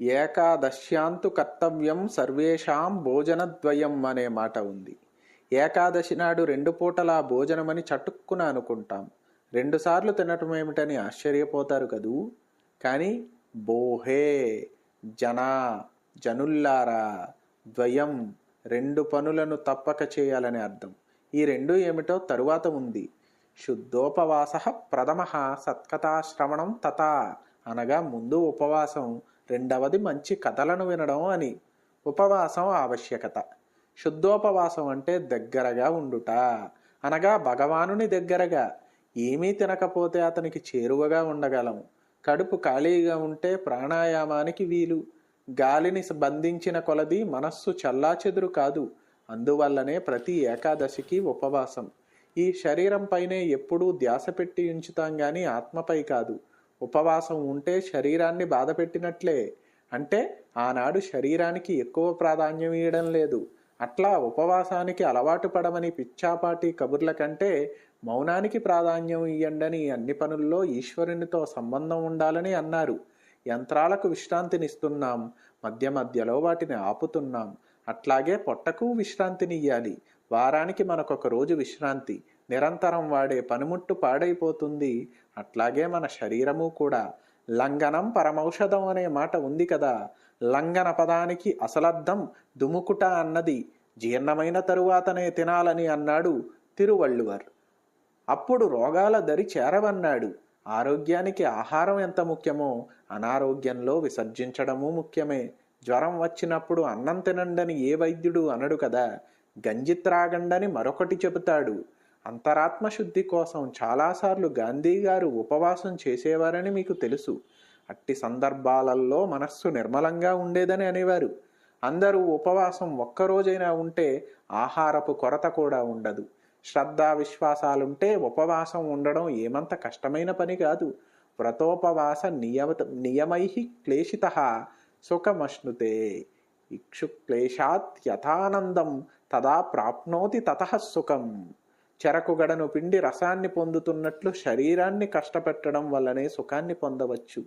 ఏకాదశ్యాంతు కర్తవ్యం సర్వేషాం భోజనద్వయం అనే మాట ఉంది. ఏకాదశి నాడు రెండు పూటలా భోజనమని చటుక్కున అనుకుంటాం. రెండుసార్లు తినటం ఏమిటని ఆశ్చర్యపోతారు కదూ? కానీ బోహే జన జనుల్లారా ద్వయం రెండు పనులను తప్పక చేయాలని అర్థం. ఈ రెండు ఏమిటో తరువాత ఉంది. శుద్ధోపవాస ప్రథమ సత్కథాశ్రవణం తథా అనగా ముందు ఉపవాసం రెండవది మంచి కథలను వినడం అని. ఉపవాసం ఆవశ్యకత. శుద్ధోపవాసం అంటే దగ్గరగా ఉండుట. అనగా భగవానుని దగ్గరగా. ఏమీ తినకపోతే అతనికి చేరువగా ఉండగలం. కడుపు ఖాళీగా ఉంటే ప్రాణాయామానికి వీలు. గాలిని బంధించిన కొలది మనస్సు చల్లాచెదురు కాదు. అందువల్లనే ప్రతి ఏకాదశికి ఉపవాసం. ఈ శరీరం పైనే ఎప్పుడూ ధ్యాస పెట్టి ఉంచుతాం గాని ఆత్మపై కాదు. ఉపవాసం ఉంటే శరీరాన్ని బాధ పెట్టినట్లే. అంటే ఆనాడు శరీరానికి ఎక్కువ ప్రాధాన్యం ఇవ్వడం లేదు. అట్లా ఉపవాసానికి అలవాటు పడమని పిచ్చాపాటి కబుర్ల కంటే మౌనానికి ప్రాధాన్యం ఇయ్యండని అన్ని పనుల్లో ఈశ్వరునితో సంబంధం ఉండాలని అన్నారు. యంత్రాలకు విశ్రాంతినిస్తున్నాం. మధ్య మధ్యలో వాటిని ఆపుతున్నాం. అట్లాగే పొట్టకు విశ్రాంతినియ్యాలి. వారానికి మనకొక రోజు విశ్రాంతి. నిరంతరం వాడే పనిముట్టు పాడైపోతుంది. అట్లాగే మన శరీరము కూడా. లంఘనం పరమౌషధం అనే మాట ఉంది కదా. లంఘన పదానికి అసలర్థం దుముకుట అన్నది. జీర్ణమైన తరువాతనే తినాలని అన్నాడు తిరువళ్ళువర్. అప్పుడు రోగాల దరి చేరవన్నాడు. ఆరోగ్యానికి ఆహారం ఎంత ముఖ్యమో అనారోగ్యంలో విసర్జించడము ముఖ్యమే. జ్వరం వచ్చినప్పుడు అన్నం తినండని ఏ వైద్యుడు అనడు కదా. గంజి త్రాగండని మరొకటి చెబుతాడు. అంతరాత్మ శుద్ధి కోసం చాలాసార్లు గాంధీ గారు ఉపవాసం చేసేవారని మీకు తెలుసు. అట్టి సందర్భాలలో మనస్సు నిర్మలంగా ఉండేదని అనేవారు. అందరూ ఉపవాసం ఒక్కరోజైనా ఉంటే ఆహారపు కొరత కూడా ఉండదు. శ్రద్ధ విశ్వాసాలుంటే ఉపవాసం ఉండడం ఏమంత కష్టమైన పని కాదు. వ్రతోపవాస నియమ నియమై క్లేశిత సుఖమశ్నుతే. ఇక్షుక్లేశాత్ యథానందం తదా ప్రాప్నోతి తత సుఖం. చెరకుగడను పిండి రసాన్ని పొందుతున్నట్లు శరీరాన్ని కష్టపెట్టడం వల్లనే సుఖాన్ని పొందవచ్చు.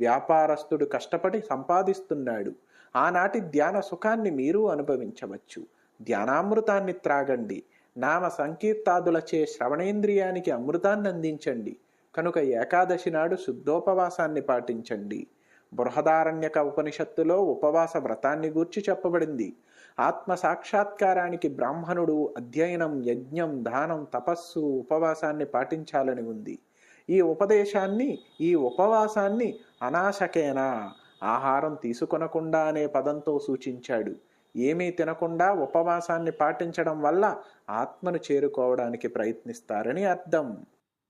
వ్యాపారస్తుడు కష్టపడి సంపాదిస్తున్నాడు. ఆనాటి ధ్యాన సుఖాన్ని మీరు అనుభవించవచ్చు. ధ్యానామృతాన్ని త్రాగండి. నామ సంకీర్తాదులచే శ్రవణేంద్రియానికి అమృతాన్ని అందించండి కనుక ఏకాదశి నాడు శుద్ధోపవాసాన్ని పాటించండి. బృహదారణ్యక ఉపనిషత్తులో ఉపవాస వ్రతాన్ని గూర్చి చెప్పబడింది. ఆత్మ సాక్షాత్కారానికి బ్రాహ్మణుడు అధ్యయనం యజ్ఞం దానం తపస్సు ఉపవాసాన్ని పాటించాలని ఉంది. ఈ ఉపదేశాన్ని ఈ ఉపవాసాన్ని అనాశకేనా ఆహారం తీసుకొనకుండా అనే పదంతో సూచించాడు. ఏమీ తినకుండా ఉపవాసాన్ని పాటించడం వల్ల ఆత్మను చేరుకోవడానికి ప్రయత్నిస్తారని అర్థం.